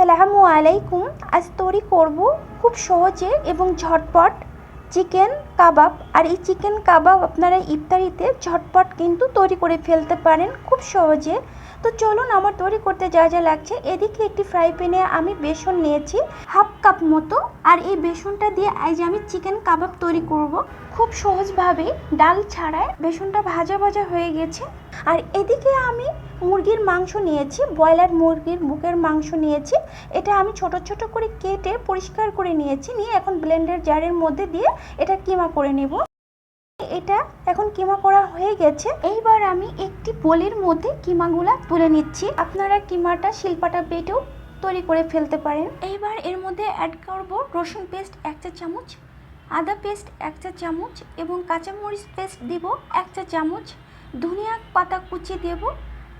আসসালামু আলাইকুম। আজ তৈরি করব খুব সহজে এবং ঝটপট চিকেন কাবাব। আর এই চিকেন কাবাব আপনারা ইফতারিতে ঝটপট কিন্তু তৈরি করে ফেলতে পারেন খুব সহজে। তো চলুন আমার তৈরি করতে যা যা লাগছে, এদিকে একটি ফ্রাই প্যানে আমি বেসন নিয়েছি হাফ কাপ মতো। আর এই বেসনটা দিয়ে আজ আমি চিকেন কাবাব তৈরি করব, খুব সহজভাবে ডাল ছাড়ায় বেসনটা ভাজা ভাজা হয়ে গেছে। আর এদিকে আমি মুরগির মাংস নিয়েছি, ব্রয়লার মুরগির বুকের মাংস নিয়েছি। এটা আমি ছোট ছোট করে কেটে পরিষ্কার করে নিয়েছি, নিয়ে এখন ব্লেন্ডার জারের মধ্যে দিয়ে এটা কিমা করে নেব। এটা এখন কিমা করা হয়ে গেছে। এইবার আমি একটি বোলের মধ্যে কিমাগুলা তুলে নিচ্ছি। আপনারা কিমাটা শিল্পাটা বেটেও তৈরি করে ফেলতে পারেন। এইবার এর মধ্যে অ্যাড করব রসুন পেস্ট এক চা চামচ, আদা পেস্ট এক চা চামচ এবং কাঁচামরিচ পেস্ট দিব এক চা চামচ, ধনিয়া পাতা কুচি দেব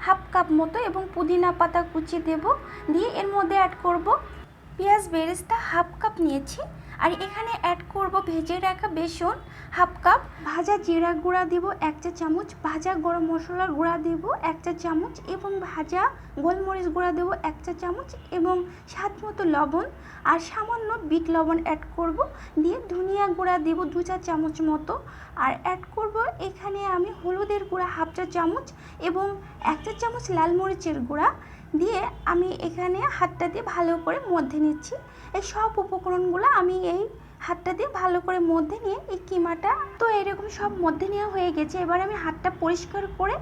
হাফ কাপ মতো এবং পুদিনা পাতা কুচি দেব। দিয়ে এর মধ্যে অ্যাড করব পেঁয়াজ বেরেস্তা হাফ কাপ নিয়েছি। আর এখানে অ্যাড করব ভেজে রাখা বেসন হাফ কাপ ভাজা জিরা গুঁড়া দেব এক চা চামচ, ভাজা গরম মশলার গুঁড়া দেব এক চা চামচ এবং ভাজা গোলমরিচ গুঁড়া দেব এক চা চামচ এবং স্বাদ মতো লবণ আর সামান্য বিট লবণ অ্যাড করব, দিয়ে ধনিয়া গুঁড়া দেব দু চা চামচ মতো আর অ্যাড করব এখানে আমি হলুদের গুঁড়া হাফ চা চামচ এবং এক চা চামচ লাল মরিচের গুঁড়া দিয়ে আমি এখানে হাতটা দিয়ে ভালো করে মধ্যে নিচ্ছি। এই সব উপকরণগুলো আমি এই হাতটা দিয়ে ভালো করে মধ্যে নিয়ে এই কিমাটা, তো এরকম সব মধ্যে নেওয়া হয়ে গেছে। এবার আমি হাতটা পরিষ্কার করে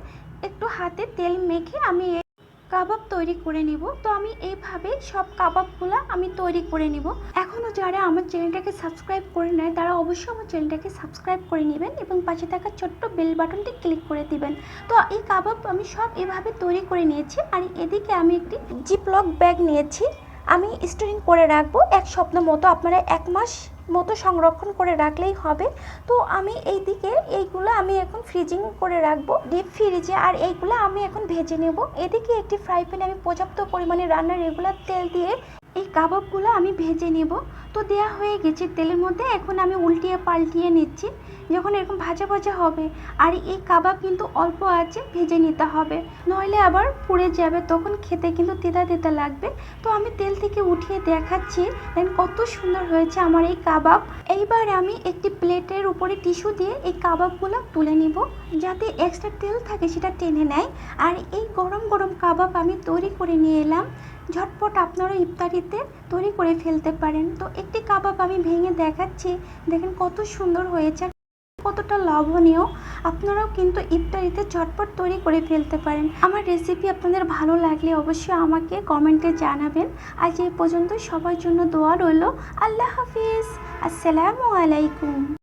একটু হাতে তেল মেখে আমি কাবাব তৈরি করে নিব। তো আমি এইভাবে সব কাবাবগুলো আমি তৈরি করে নিব। এখনও যারা আমার চ্যানেলটাকে সাবস্ক্রাইব করে নেয় তারা অবশ্যই আমার চ্যানেলটাকে সাবস্ক্রাইব করে নেবেন এবং পাশে থাকা ছোট্ট বেল বাটনটি ক্লিক করে দিবেন। তো এই কাবাব আমি সব এভাবে তৈরি করে নিয়েছি। আর এদিকে আমি একটি জিপলক ব্যাগ নিয়েছি। আমি স্টোরিং করে রাখব এক সপ্তাহ মতো। আপনারা এক মাস মতো সংরক্ষণ করে রাখলেই হবে। তো আমি এই দিকে এইগুলো আমি এখন ফ্রিজিং করে রাখব। ডিপ ফ্রিজে আর এইগুলো আমি এখন ভেজে নেব। এদিকে একটি ফ্রাই প্যানে আমি পর্যাপ্ত পরিমাণে রান্নার রেগুলার তেল দিয়ে এই কাবাবগুলো আমি ভেজে নেব। তো দেয়া হয়ে গেছে, তেলের মধ্যে এখন আমি উল্টিয়ে পাল্টিয়ে নিচ্ছি, যখন এরকম ভাজা ভাজা হবে। আর এই কাবাব কিন্তু অল্প আছে, ভেজে নিতে হবে। নইলে আবার পুড়ে যাবে, তখন খেতে কিন্তু তেতা তেতা লাগবে। তো আমি তেল থেকে উঠিয়ে দেখাচ্ছি, দেন কত সুন্দর হয়েছে আমার এই কাবাব। এইবার আমি একটি প্লেটের উপরে টিস্যু দিয়ে এই কাবাবগুলো তুলে নিব, যাতে এক্সট্রা তেল থাকে সেটা টেনে নেয়। আর এই গরম গরম কাবাব আমি তৈরি করে নিয়ে এলাম। ঝটপট আপনারা ইফতারিতে তৈরি করে ফেলতে পারেন। তো একটি কাবাব আমি ভেঙে দেখাচ্ছি। দেখেন কত সুন্দর হয়েছে, কতটা লবণীয় আপনারাও কিন্তু ইফতারিতে ঝটপট তৈরি করে ফেলতে পারেন। আমার রেসিপি আপনাদের ভালো লাগলে অবশ্যই আমাকে কমেন্টে জানাবেন। আজ এই পর্যন্ত সবার জন্য দোয়া রইল। আল্লাহ হাফিজ। আসসালামু আলাইকুম।